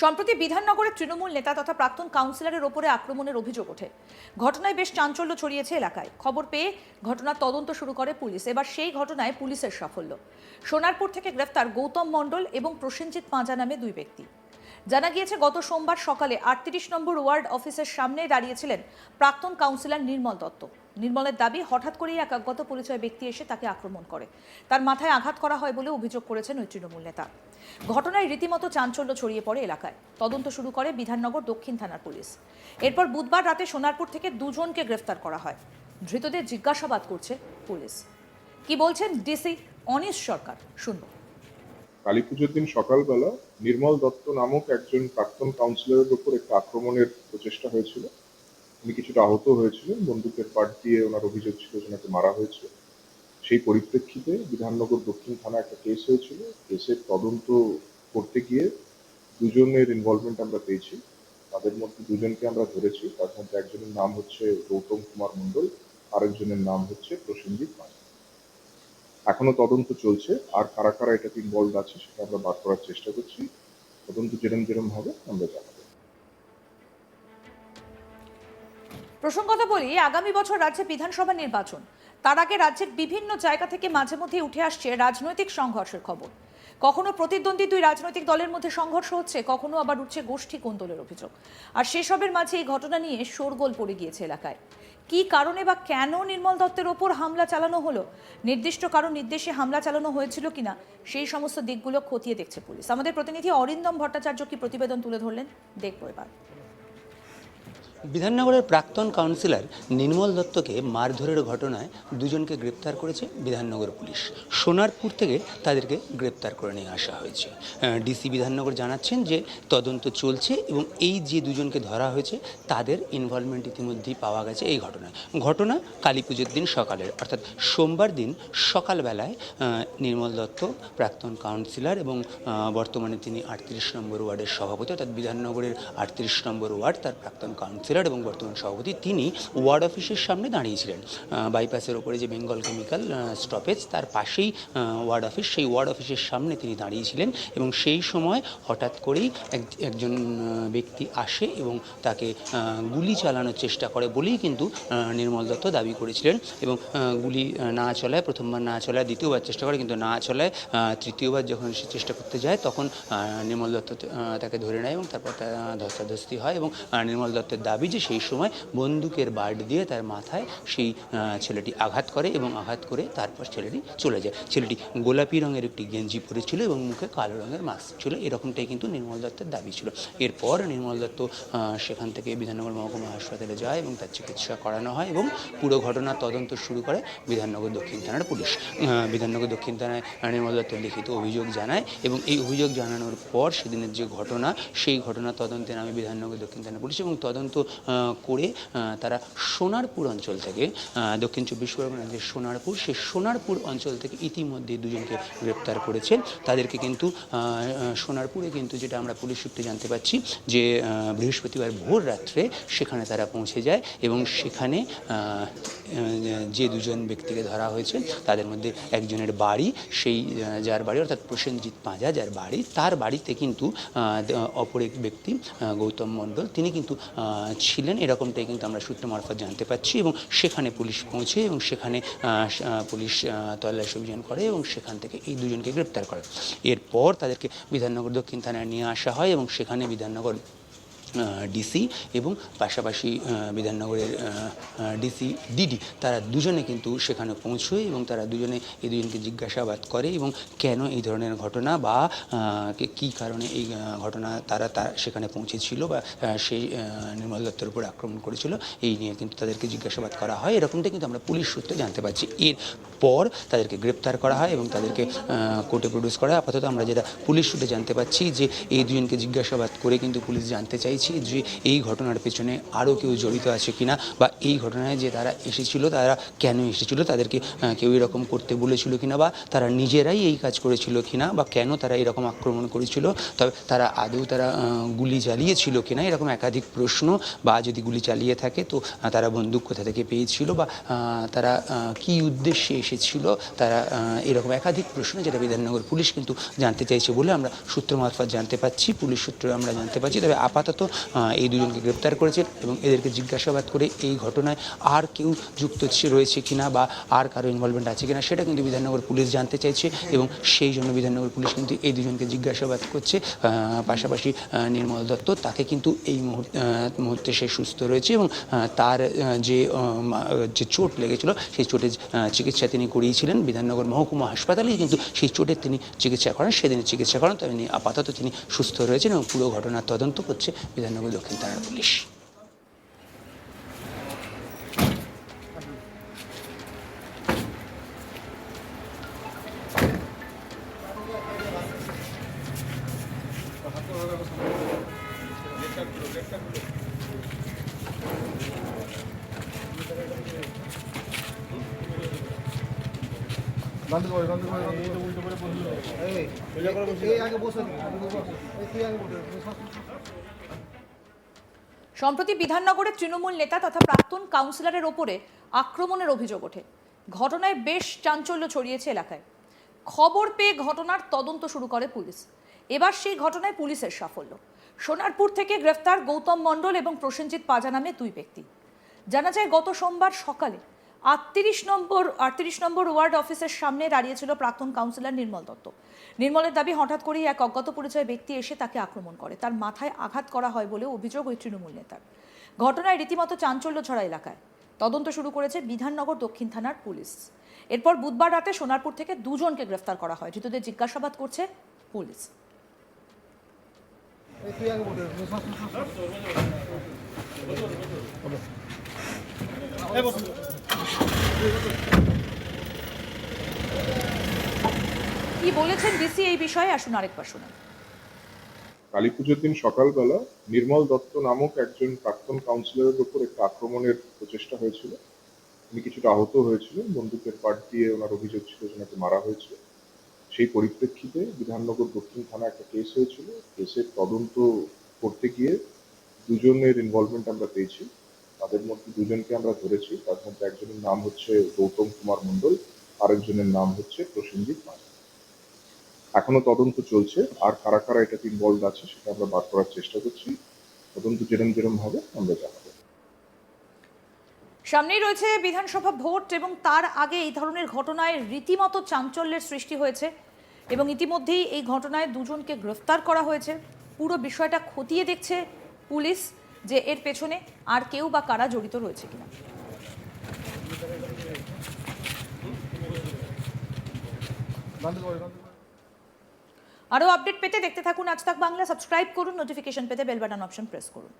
সম্প্রতি বিধাননগরের তৃণমূল নেতা তথা প্রাক্তন কাউন্সিলরের ওপরে আক্রমণের অভিযোগ ওঠে। ঘটনায় বেশ চাঞ্চল্য ছড়িয়েছে এলাকায়। খবর পেয়ে ঘটনার তদন্ত শুরু করে পুলিশ। এবার সেই ঘটনায় পুলিশের সাফল্য। সোনারপুর থেকে গ্রেফতার গৌতম মণ্ডল এবং প্রসেনজিৎ পাঁজা নামে দুই ব্যক্তি। জানা গিয়েছে, গত সোমবার সকালে আটত্রিশ নম্বর ওয়ার্ড অফিসের সামনে দাঁড়িয়েছিলেন প্রাক্তন কাউন্সিলর নির্মল দত্ত। নির্মলের দাবি, হঠাৎ করেই এক অজ্ঞাত পরিচয় ব্যক্তি এসে তাকে আক্রমণ করে। তার মাথায় আঘাত করা হয় বলে অভিযোগ করেছেন ওই তৃণমূল নেতা। ঘটনায় রীতিমতো চাঞ্চল্য ছড়িয়ে পড়ে এলাকায়। তদন্ত শুরু করে বিধাননগর দক্ষিণ থানার পুলিশ। এরপর বুধবার রাতে সোনারপুর থেকে দুজনকে গ্রেফতার করা হয়। ধৃতদের জিজ্ঞাসাবাদ করছে পুলিশ। কি বলছেন ডিসি অনিশ সরকার? শুনব কালী পুজোর দিন সকালবেলা নির্মল দত্ত নামক একজন প্রাক্তন কাউন্সিলরের উপর একটা আক্রমণের প্রচেষ্টা হয়েছিল। উনি কিছুটা আহত হয়েছিলেন, বন্দুকের পাট দিয়ে ওনার অভিযোগ ছিল ওনাকে মারা হয়েছিল সেই পরিপ্রেক্ষিতে বিধাননগর দক্ষিণ থানা একটা কেস হয়েছিল। কেসের তদন্ত করতে গিয়ে দুজনের ইনভলভমেন্ট আমরা পেয়েছি। তাদের মধ্যে দুজনকে আমরা ধরেছি। তার মধ্যে একজনের নাম হচ্ছে গৌতম কুমার মণ্ডল, আরেকজনের নাম হচ্ছে প্রসেনজিৎ পাঁচ এখনও তদন্ত চলছে, আর কারা কারা এটাতে ইনভলভ আছে সেটা আমরা বার করার চেষ্টা করছি। তদন্ত যেরম যেরম হবে, আমরা জানাব। প্রসঙ্গত বলি, আগামী বছর রাজ্যে বিধানসভা নির্বাচন। তার আগে রাজ্যের বিভিন্ন জায়গা থেকে মাঝে মধ্যে উঠে আসছে রাজনৈতিক সংঘর্ষের খবর। কখনো প্রতিদ্বন্দ্বী দুই রাজনৈতিক দলের মধ্যে সংঘর্ষ হচ্ছে, কখনো আবার উঠছে গোষ্ঠী কোন্দলের অভিযোগ। আর সেসবের মাঝে এই ঘটনা নিয়ে শোরগোল পড়ে গিয়েছে এলাকায়। কি কারণে বা কেন নির্মল দত্তের ওপর হামলা চালানো হলো? নির্দিষ্ট কারণ নির্দেশে হামলা চালানো হয়েছিল কিনা? সেই সমস্ত দিকগুলো খতিয়ে দেখছে পুলিশ। আমাদের প্রতিনিধি অরিন্দম ভট্টাচার্য কি প্রতিবেদন তুলে ধরলেন, দেখব এবার। বিধাননগরের প্রাক্তন কাউন্সিলর নির্মল দত্তকে মারধরের ঘটনায় দুজনকে গ্রেপ্তার করেছে বিধাননগর পুলিশ। সোনারপুর থেকে তাদেরকে গ্রেপ্তার করে নিয়ে আসা হয়েছে। ডিসি বিধাননগর জানাচ্ছেন যে তদন্ত চলছে এবং এই যে দুজনকে ধরা হয়েছে, তাদের ইনভলভমেন্ট ইতিমধ্যেই পাওয়া গেছে এই ঘটনায়। ঘটনা কালী পুজোর দিন সকালের, অর্থাৎ সোমবার দিন সকালবেলায় নির্মল দত্ত, প্রাক্তন কাউন্সিলর এবং বর্তমানে তিনি আটত্রিশ নম্বর ওয়ার্ডের সভাপতি, অর্থাৎ বিধাননগরের আটত্রিশ নম্বর ওয়ার্ড, তার প্রাক্তন কাউন্সিলর। এবং বর্তমান সভাপতি তিনি ওয়ার্ড অফিসের সামনে দাঁড়িয়েছিলেন। বাইপাসের ওপরে যে বেঙ্গল কেমিক্যাল স্টপেজ, তার পাশেই ওয়ার্ড অফিস, সেই ওয়ার্ড অফিসের সামনে তিনি দাঁড়িয়েছিলেন এবং সেই সময় হঠাৎ করেই এক- একজন ব্যক্তি আসে এবং তাকে গুলি চালানোর চেষ্টা করে বলেই কিন্তু নির্মল দত্ত দাবি করেছিলেন এবং গুলি না চলায়, প্রথমবার না চলায়, দ্বিতীয়বার চেষ্টা করে কিন্তু না চলায় তৃতীয়বার যখন সে চেষ্টা করতে যায় তখন নির্মল দত্ত তাকে ধরে নেয় এবং তারপর তার ধস্তাধস্তি হয় এবং নির্মল দত্তের দাবি যে সেই সময় বন্দুকের বার্ড দিয়ে তার মাথায় সেই ছেলেটি আঘাত করে এবং আঘাত করে তারপর ছেলেটি চলে যায়। ছেলেটি গোলাপি রঙের একটি গেঞ্জি পরেছিল এবং মুখে কালো রঙের মাস্ক ছিল। এরকমটাই কিন্তু নির্মল দত্তের দাবি ছিল। এরপর নির্মল দত্ত সেখান থেকে বিধাননগর মহকুমা হাসপাতালে যায় এবং তার চিকিৎসা করানো হয় এবং পুরো ঘটনার তদন্ত শুরু করে বিধাননগর দক্ষিণ থানার পুলিশ। বিধাননগর দক্ষিণ থানায় নির্মল দত্ত লিখিত অভিযোগ জানায় এবং এই অভিযোগ জানানোর পর সেদিনের যে ঘটনা, সেই ঘটনা তদন্তে নামে বিধাননগর দক্ষিণ থানা পুলিশ এবং তদন্ত করে তারা সোনারপুর অঞ্চল থেকে দক্ষিণ চব্বিশ পরগনার যে সোনারপুর, সেই সোনারপুর অঞ্চল থেকে ইতিমধ্যে দুজনকে গ্রেপ্তার করেছেন। তাদেরকে কিন্তু সোনারপুরে কিন্তু যেটা আমরা পুলিশ সূত্রে জানতে পাচ্ছি যে বৃহস্পতিবার ভোর রাত্রে সেখানে তারা পৌঁছে যায় এবং সেখানে যে দুজন ব্যক্তিকে ধরা হয়েছে, তাদের মধ্যে একজনের বাড়ি, সেই যার বাড়ি, অর্থাৎ প্রসেনজিৎ পাঁজা, যার বাড়ি, তার বাড়িতে কিন্তু অপর এক ব্যক্তি গৌতম মণ্ডল, তিনি কিন্তু ছিলেন, এরকমটাই কিন্তু আমরা সূত্র মারফত জানতে পাচ্ছি এবং সেখানে পুলিশ পৌঁছে এবং সেখানে পুলিশ তল্লাশি অভিযান করে এবং সেখান থেকে এই দুজনকে গ্রেপ্তার করে। এরপর তাদেরকে বিধাননগর দক্ষিণ থানায় নিয়ে আসা হয় এবং সেখানে বিধাননগর ডিসি এবং পাশাপাশি বিধাননগরের ডিসি ডিডি তারা দুজনে কিন্তু সেখানে পৌঁছয় এবং তারা দুজনে এই দুজনকে জিজ্ঞাসাবাদ করে এবং কেন এই ধরনের ঘটনা বা কে- কারণে এই ঘটনা তারা, তার সেখানে পৌঁছেছিল বা সেই নির্মল দত্তের উপর আক্রমণ করেছিল, এই নিয়ে কিন্তু তাদেরকে জিজ্ঞাসাবাদ করা হয়। এরকমটা কিন্তু আমরা পুলিশ সূত্রে জানতে পারছি। এর পর তাদেরকে গ্রেপ্তার করা হয় এবং তাদেরকে কোর্টে প্রডিউস করা হয়। আপাতত আমরা যেটা পুলিশ সূত্রে জানতে পারছি যে এই দুজনকে জিজ্ঞাসাবাদ করে কিন্তু পুলিশ জানতে চাইছে চাইছি যে এই ঘটনার পেছনে আরও কেউ জড়িত আছে কিনা বা এই ঘটনায় যে তারা এসেছিল, তারা কেন এসেছিল, তাদেরকে কেউ এরকম করতে বলেছিল কিনা বা তারা নিজেরাই এই কাজ করেছিল কিনা বা কেন তারা এরকম আক্রমণ করেছিল, তবে তারা আদৌ তারা গুলি চালিয়েছিল কিনা এরকম একাধিক প্রশ্ন বা যদি গুলি চালিয়ে থাকে তো তারা বন্দুক কোথা থেকে পেয়েছিল বা তারা কী উদ্দেশ্যে এসেছিল, তারা এরকম একাধিক প্রশ্ন যেটা বিধাননগর পুলিশ কিন্তু জানতে চাইছে বলে আমরা সূত্র মারফত জানতে পাচ্ছি, পুলিশ সূত্রে আমরা জানতে পাচ্ছি। তবে আপাতত এই দুজনকে গ্রেপ্তার করেছে এবং এদেরকে জিজ্ঞাসাবাদ করে এই ঘটনায় আর কেউ যুক্ত রয়েছে কিনা বা আর কারও ইনভলভমেন্ট আছে কিনা, সেটা কিন্তু বিধাননগর পুলিশ জানতে চাইছে এবং সেই জন্য বিধাননগর পুলিশ কিন্তু এই দুজনকে জিজ্ঞাসাবাদ করছে। পাশাপাশি নির্মল দত্ত তাকে কিন্তু এই মুহূর্তে সে সুস্থ রয়েছে এবং তার যে যে চোট লেগেছিল সেই চোটের চিকিৎসা তিনি করিয়েছিলেন। বিধাননগর মহকুমা হাসপাতালে কিন্তু সেই চোটের তিনি চিকিৎসা করেন সেদিন চিকিৎসা করেন। তবে আপাতত তিনি সুস্থ রয়েছেন এবং পুরো ঘটনার তদন্ত করছে বিধাননগর দক্ষিণ থানার পুলিশ বন্ধ করে এই উল্টো করে এই আগে বসে সম্প্রতি বিধাননগরের তৃণমূল নেতা তথা প্রাক্তন কাউন্সিলরের ওপরে আক্রমণের অভিযোগ ওঠে। ঘটনায় বেশ চাঞ্চল্য ছড়িয়েছে এলাকায়। খবর পেয়ে ঘটনার তদন্ত শুরু করে পুলিশ। এবার সেই ঘটনায় পুলিশের সাফল্য। সোনারপুর থেকে গ্রেফতার গৌতম মণ্ডল এবং প্রসেনজিৎ পাজা নামে দুই ব্যক্তি। জানা যায়, গত সোমবার সকালে আটত্রিশ নম্বর আটত্রিশ নম্বর ওয়ার্ড অফিসের সামনে দাঁড়িয়েছিল প্রাক্তন কাউন্সিলর নির্মল দত্ত। নির্মলের দাবি, হঠাৎ করেই এক অজ্ঞাত পরিচয় ব্যক্তি এসে তাকে আক্রমণ করে। তার মাথায় আঘাত করা হয় বলে অভিযোগ ওই তৃণমূল নেতার। ঘটনায় রীতিমতো চাঞ্চল্য ছড়া এলাকায়। তদন্ত শুরু করেছে বিধাননগর দক্ষিণ থানার পুলিশ। এরপর বুধবার রাতে সোনারপুর থেকে দুজনকে গ্রেফতার করা হয়, ধৃতদের জিজ্ঞাসাবাদ করছে পুলিশ। এই তুই আগে বসে এই বসে কি বলেছেন ডিসি এই বিষয়ে? আসুন আরেকবার শুনুন। কালী দিন সকালবেলা নির্মল দত্ত নামক একজন প্রাক্তন কাউন্সিলরের উপর একটা আক্রমণের প্রচেষ্টা হয়েছিল। উনি কিছুটা আহত হয়েছিলেন। বন্দুকের পাট দিয়ে ওনার অভিযোগ ছিল যে ওনাকে মারা হয়েছে। সেই পরিপ্রেক্ষিতে বিধাননগর দক্ষিণ থানা একটা কেস হয়েছিল। কেসের তদন্ত করতে গিয়ে দুজনের ইনভলভমেন্ট আমরা পেয়েছি। তাদের মধ্যে দুজনকে আমরা ধরেছি। তার মধ্যে একজনের নাম হচ্ছে গৌতম কুমার মণ্ডল, আরেকজনের নাম হচ্ছে প্রসেনজিৎ পাল। এখনও তদন্ত চলছে, আর কারা কারা এটাতে ইনভলভ আছে সেটা আমরা বার করার চেষ্টা করছি। তদন্ত যেরম যেরম হবে, আমরা জানাব। সামনেই রয়েছে বিধানসভা ভোট এবং তার আগে এই ধরনের ঘটনায় রীতিমতো চাঞ্চল্যের সৃষ্টি হয়েছে এবং ইতিমধ্যেই এই ঘটনায় দুজনকে গ্রেফতার করা হয়েছে। পুরো বিষয়টা খতিয়ে দেখছে পুলিশ যে এর পেছনে আর কেউ বা কারা জড়িত রয়েছে কিনা। আরও আপডেট পেতে দেখতে থাকুন আজ তাক বাংলা। সাবস্ক্রাইব করুন নোটিফিকেশন পেতে বেল বাটন অপশন প্রেস করুন।